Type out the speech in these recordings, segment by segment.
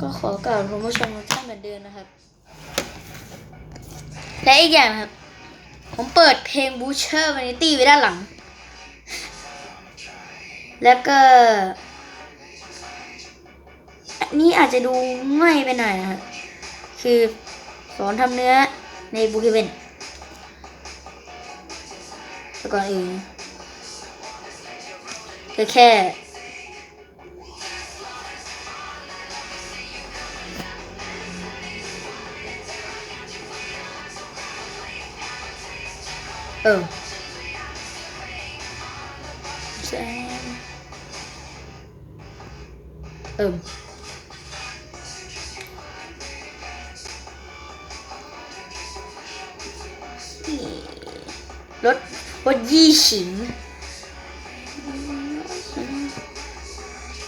ก็ขอกล่าวคุณผู้ชมทุกท่านเหมือนเดิมนะครับ และอีกอย่างนะครับ ผมเปิดเพลง Butcher Vanity ไว้ด้านหลัง แล้วก็อันนี้อาจจะดูง่ายไปหน่อยนะครับ คือสอนทำเนื้อในบูคิเวนแต่ก่อนอื่นก็แค่ ออแซมเออนี่รถรถยี่ฉิง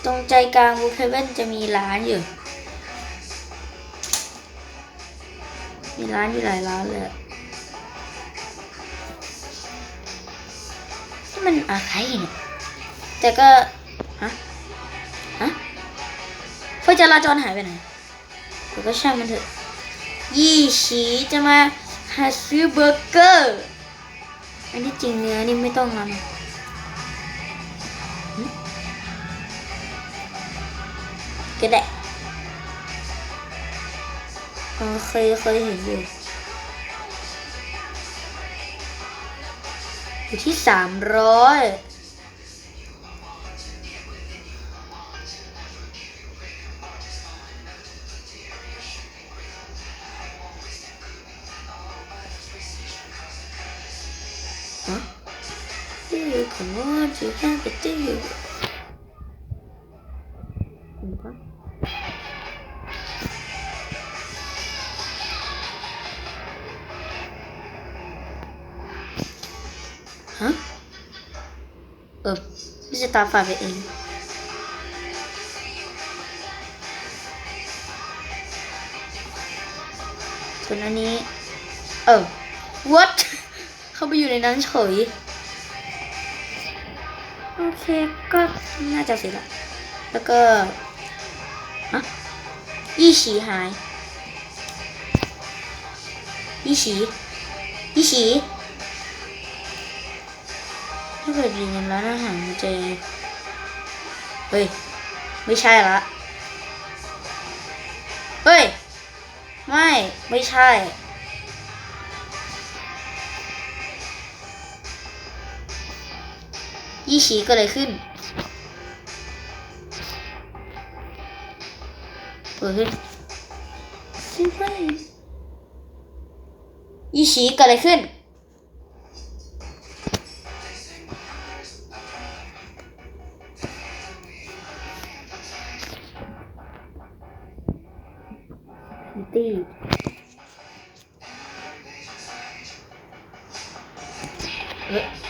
ตรงใจกลางบูเคเว่นจะมีร้านอยู่ มีร้านอยู่หลายร้านเลย มันอะไรเนี่ยแต่ก็ฮะฮะไฟจราจรหายไปไหนแต่ก็ช่างมันเถอะยี่ฉีจะมาหาซื้อเบอร์เกอร์อันที่จริงเนื้อนี่ไม่ต้องนำก็ได้อ๋อเคยเคยเห็นอยู่ อยู่ที่สามร้อยฮะ Do you come on to have a do you อื ตามฝ่าไปเอง ส่วนอันนี้ เออ what เข้าไปอยู่ในนั้นเฉย โอเค ก็น่าจะเสร็จละ แล้วก็ฮะยี่ฉีหายยี่ฉียี่ฉีาเกิดยิงกันร้านอาหารมันจเฮ้ย ไม่ใช่ละ เฮ้ย ไม่ ไม่ใช่ ยี่ฉีก็เลยขึ้นเปิดขึ้นยี่ฉีก็เลยขึ้น เ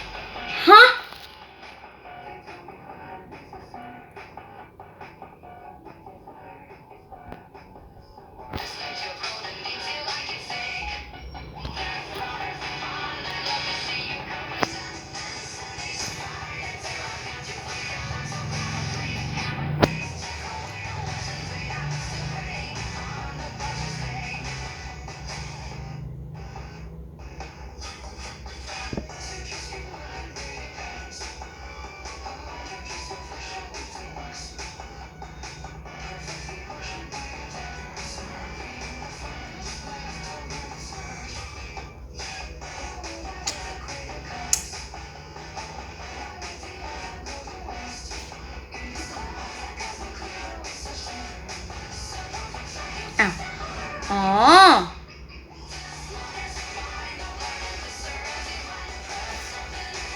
อ๋อ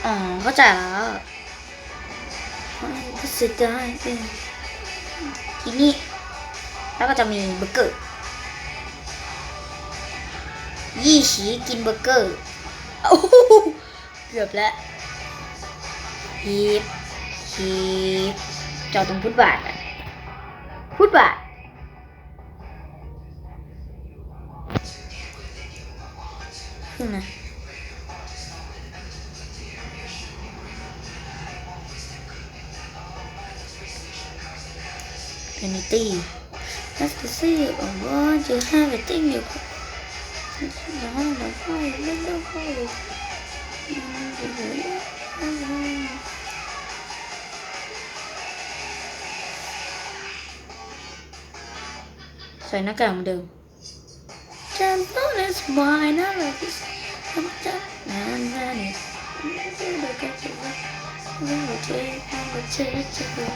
อ๋อ เข้าใจแล้วก็เสียดายเองทีนี้ แล้วก็จะมีเบอร์เกอร์ยี่ฉีกินเบอร์เกอร์โอ้โหเกือบแล้วฮีบฮีบจอดตรงฟุตบาทอะฟุตบาท ขึ้นนะเพนิตี้ That's to see you. I want to have a thing you. No, no, fire, no, no, fire. ใส่หน้า Just notice wine. I like this. I'm just and running. Look at you. Little I'm a cherry chicken.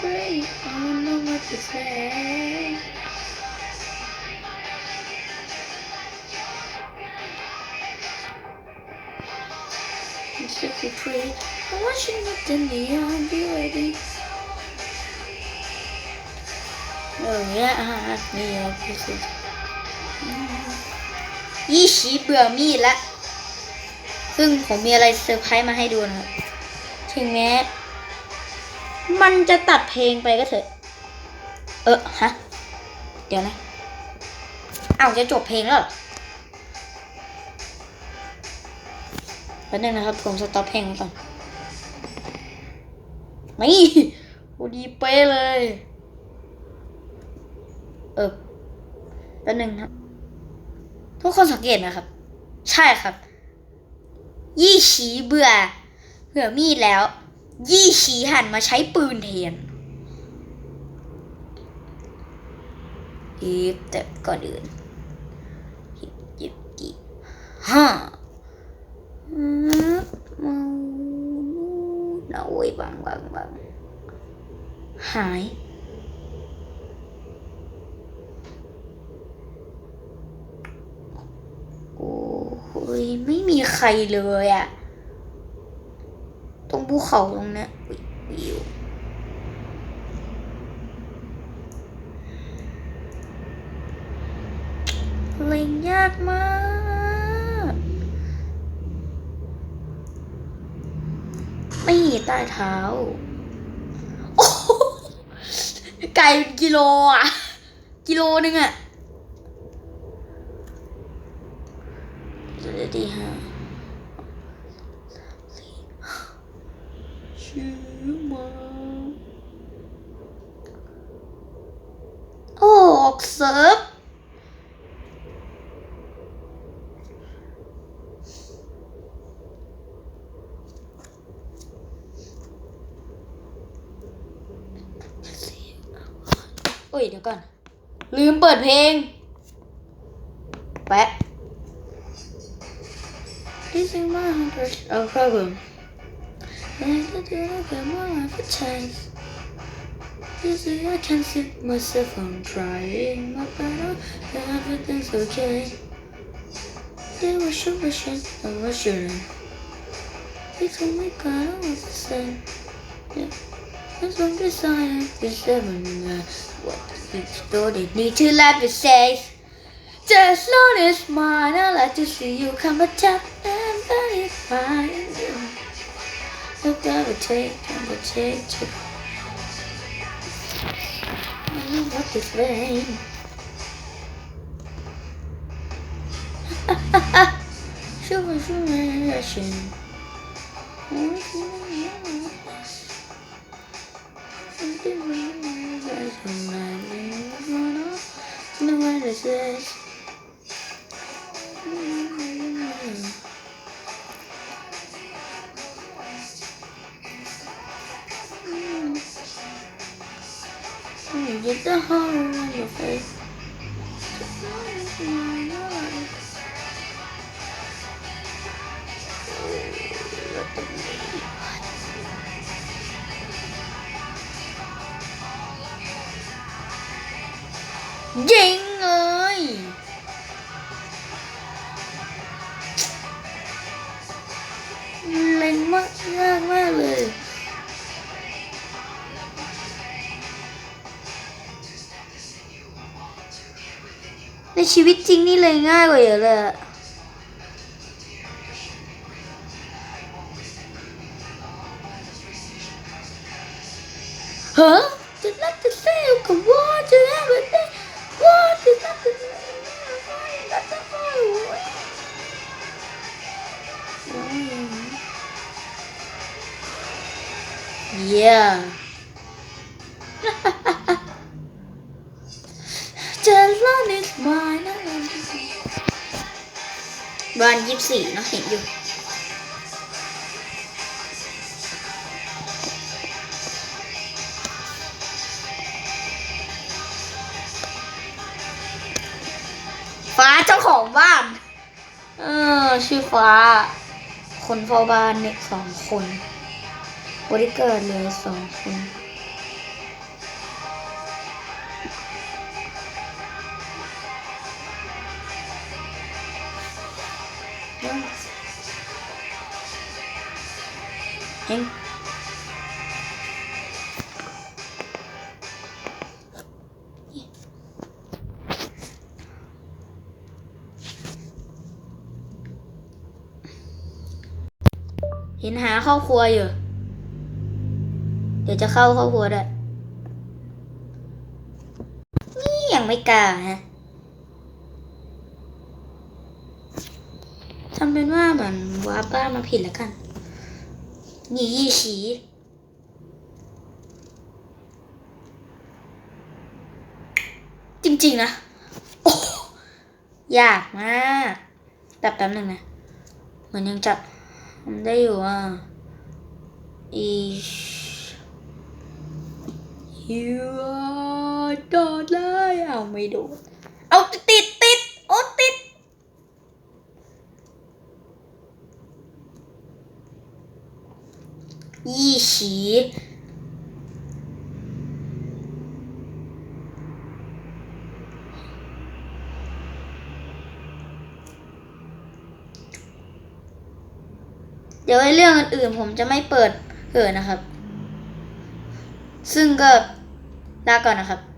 Great, I don't know what to say. It should be pretty. I'm watching with the neon beauty. Oh yeah, I have this is. ยี่ชีเบื่อมีดละ ซึ่งผมมีอะไรเซอร์ไพรส์มาให้ดูนะครับ ถึงแม้ มันจะตัดเพลงไปก็เถอะ เออฮะ เดี๋ยวนะเอาจะจบเพลงแล้วเหรอแป๊บนึงนะครับ ผมสต็อปเพลงก่อน นี่โอดีเป๊ะเลย เออแป๊บนึงครับ ทุกคนสังเกตนะครับ ใช่ครับ ยี่ฉีเบื่อเบื่อมีดแล้ว ยี่ฉีหันมาใช้ปืนเทียนอีบแต่ก่อนอื่นหยิบหยิบหยิบฮ่าอืมาเอาไว้บังบังบังหาย โอ้โหย ไม่มีใครเลยอะตรงภูเขาตรงนี้ยอุ๊ยวิวเล่นยากมากไม่ใต้เท้าโอ้โหไก่เป็นกิโลอะ กิโลนึงอะ ดีฮะชื่อมาโอ้ออกเซิร์ฟโอ้ยเดี๋ยวก่อน ลืมเปิดเพลง แปะ Is my hundred no problem. And I do look at my life a chance. Usually I can't see myself I'm trying my better and everything's okay. They were sure wishing I was shooting. They told me God I was the same. Yeah. As I am is seven uh, what door they need to laugh it says. Just notice mine, I like to see you come attack and then very fine. Look down the tape, down the tape, tape. Look this way. Show me some reaction. Mm-hmm. มากยากมากเลยในชีวิตจริงนี่เลยง่ายกว่าเยอะเลยอะ ล Yeah. land is mine นะบ้านยี่สี่เนอะเห็นอยู่ฟ้าเจ้าของบ้าน เออ ชื่อฟ้า คนเฝ้าบ้านเนี่ยสองคน บริเกิดเลยสองคนเฮ้งเห็นหาครอบครัวอยู่ เดี๋ยวจะเข้าครอบครัวด้วยนี่ยังไม่กล้าฮะทำเป็นว่าเหมือนวาปบ้ามาผิดแล้วกันหนียี่ฉีจริงๆนะ โอ้ยากมากแป๊บแป๊บหนึ่งนะ เหมือนยังจับมันได้อยู่ว่าอี ยูโดดเลยเอาไม่โดดเอาติดติดโอ้ติดยี่ฉีเดี๋ยวไอ้เรื่องอื่นๆผมจะไม่เปิดเผยนะครับ ซึ่งก็ ลาก่อนนะครับ